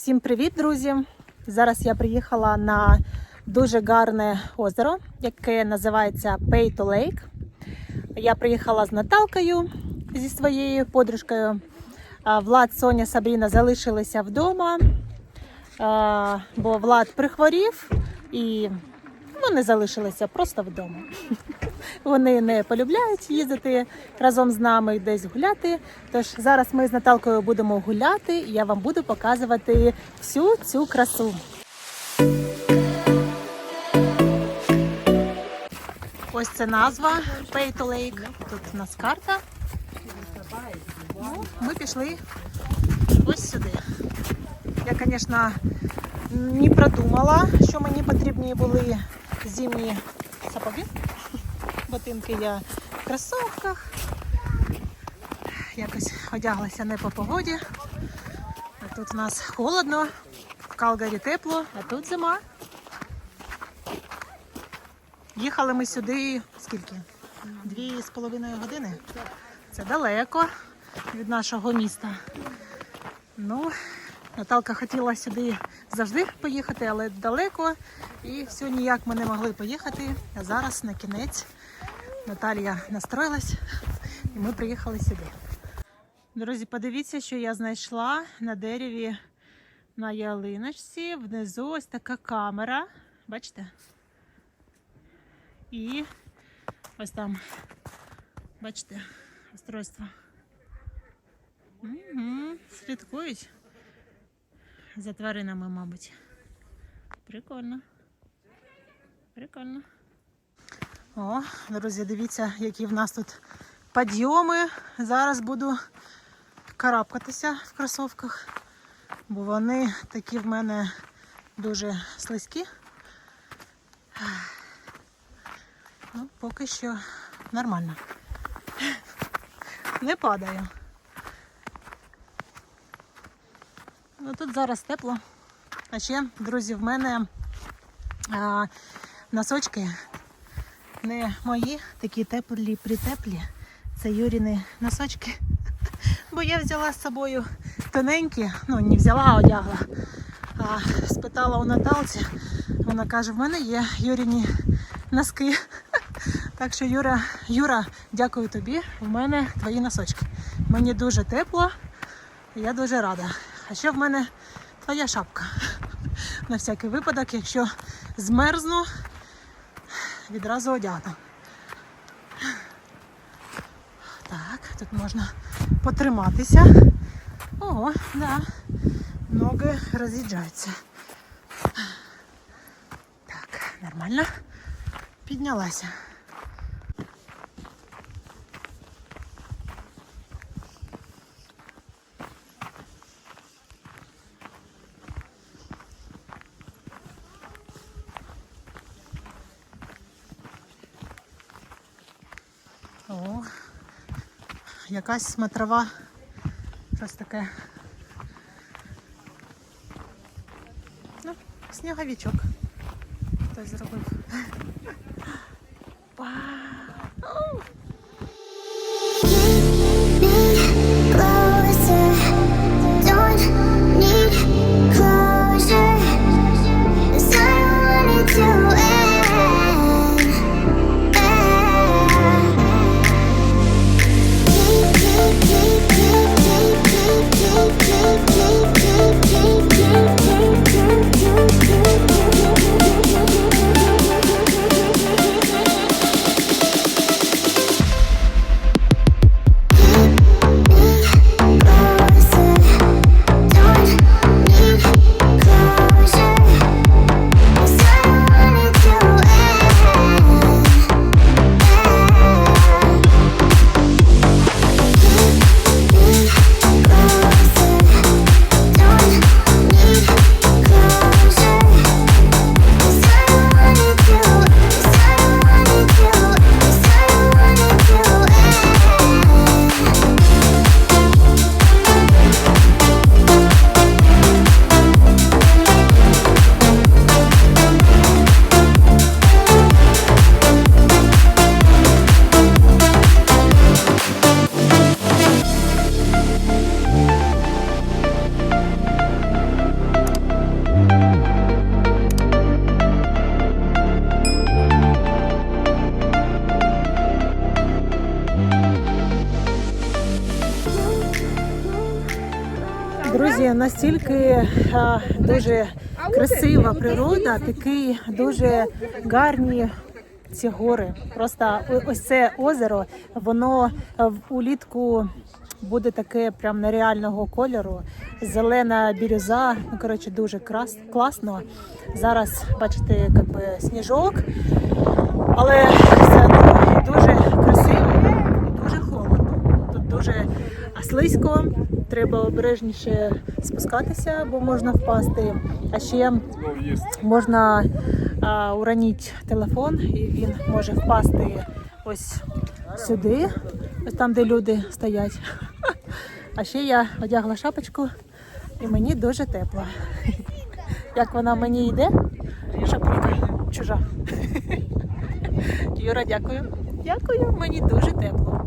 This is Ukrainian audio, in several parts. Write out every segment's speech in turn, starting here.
Всім привіт, друзі! Зараз я приїхала на дуже гарне озеро, яке називається Пейто Лейк. Я приїхала з Наталкою зі своєю подружкою. Влад, Соня, Сабріна залишилися вдома, бо Влад прихворів і вони залишилися просто вдома. Вони не полюбляють їздити разом з нами десь гуляти. Тож зараз ми з Наталкою будемо гуляти, і я вам буду показувати всю цю красу. Ось це назва Пейто Лейк. Тут у нас карта. Ну, ми пішли ось сюди. Я, звісно, не продумала, що мені потрібні були зимні сапоги. Ботинки я в кросовках. Якось одяглася не по погоді. А тут у нас холодно, в Калгарі тепло, а тут зима. Їхали ми сюди скільки? Дві з половиною години. Це далеко від нашого міста. Ну, Наталка хотіла сюди завжди поїхати, але далеко. І все ніяк ми не могли поїхати. А зараз на кінець Наталія настроїлась і ми приїхали сюди. Друзі, подивіться, що я знайшла на дереві на ялиночці. Внизу ось така камера. Бачите? І ось там, бачите, устройство. Угу, слідкують за тваринами, мабуть. Прикольно. Прикольно. О, друзі, дивіться, які в нас тут підйоми. Зараз буду карабкатися в кросовках, бо вони такі в мене дуже слизькі. Ну, поки що нормально. Не падаю. Ну тут зараз тепло. А ще, друзі, в мене а, носочки не мої, такі теплі, притеплі. Це Юріни носочки. Бо я взяла з собою тоненькі, ну не взяла, а одягла. А спитала у Наталці, вона каже, в мене є Юріні носки. Так що, Юра, Юра, дякую тобі. У мене твої носочки. Мені дуже тепло, я дуже рада. А ще в мене твоя шапка. На всякий випадок, якщо змерзну, відразу одягну. Так, тут можна потриматися. Ого, да. Ноги роз'їжджаються. Так, нормально. Піднялася. О, якась смотрова. Щось таке. Ну, сніговічок. Хтось зробив. Вау! Настільки е, дуже красива природа, такі дуже гарні ці гори. Просто ось це озеро, воно е, улітку буде таке прям нереального кольору. Зелена бірюза. Ну коротше, дуже крас, класно. Зараз бачите, як би сніжок, але все дуже красиво і дуже холодно. Тут дуже слизько, треба обережніше спускатися, бо можна впасти. А ще можна а, уронити телефон, і він може впасти ось сюди, ось там, де люди стоять. А ще я одягла шапочку, і мені дуже тепло. Як вона мені йде? Шапочка чужа. Юра, дякую. Дякую, мені дуже тепло.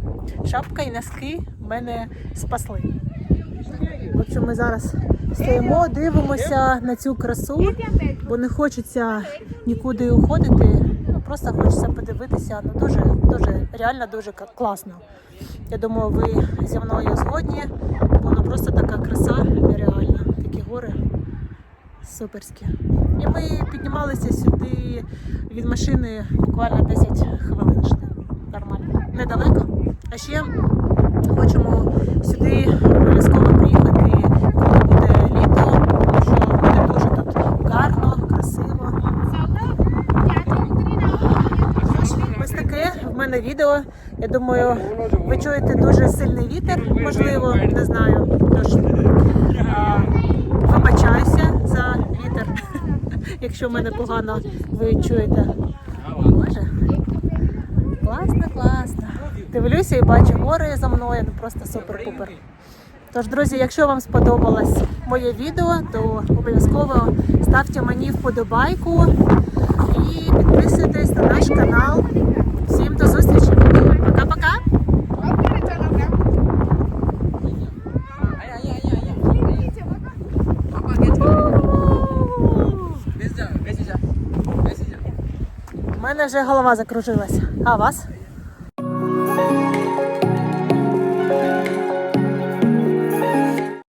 Шапка і носки мене спасли. Общем, ми зараз стоїмо, дивимося на цю красу, бо не хочеться нікуди уходити. Ну, просто хочеться подивитися. Ну дуже, дуже, реально дуже класно. Я думаю, ви зі мною згодні, бо ну просто така краса нереальна. Такі гори суперські. І ми піднімалися сюди від машини буквально 10 хвилин. Нормально. Недалеко. А ще хочемо сюди обов'язково приїхати, коли буде літо, тому що буде дуже тут гарно, красиво. Ось таке в мене відео. Я думаю, ви чуєте дуже сильний вітер, можливо, не знаю. Тож вибачаюся за вітер, якщо в мене погано ви чуєте. Боже, класно, класно. Дивлюся і бачу гори за мною, ну просто супер-пупер. Тож, друзі, якщо вам сподобалось моє відео, то обов'язково ставте мені вподобайку і підписуйтесь на наш канал. Всім до зустрічі. Пока-пока. У мене вже голова закружилась. А у вас?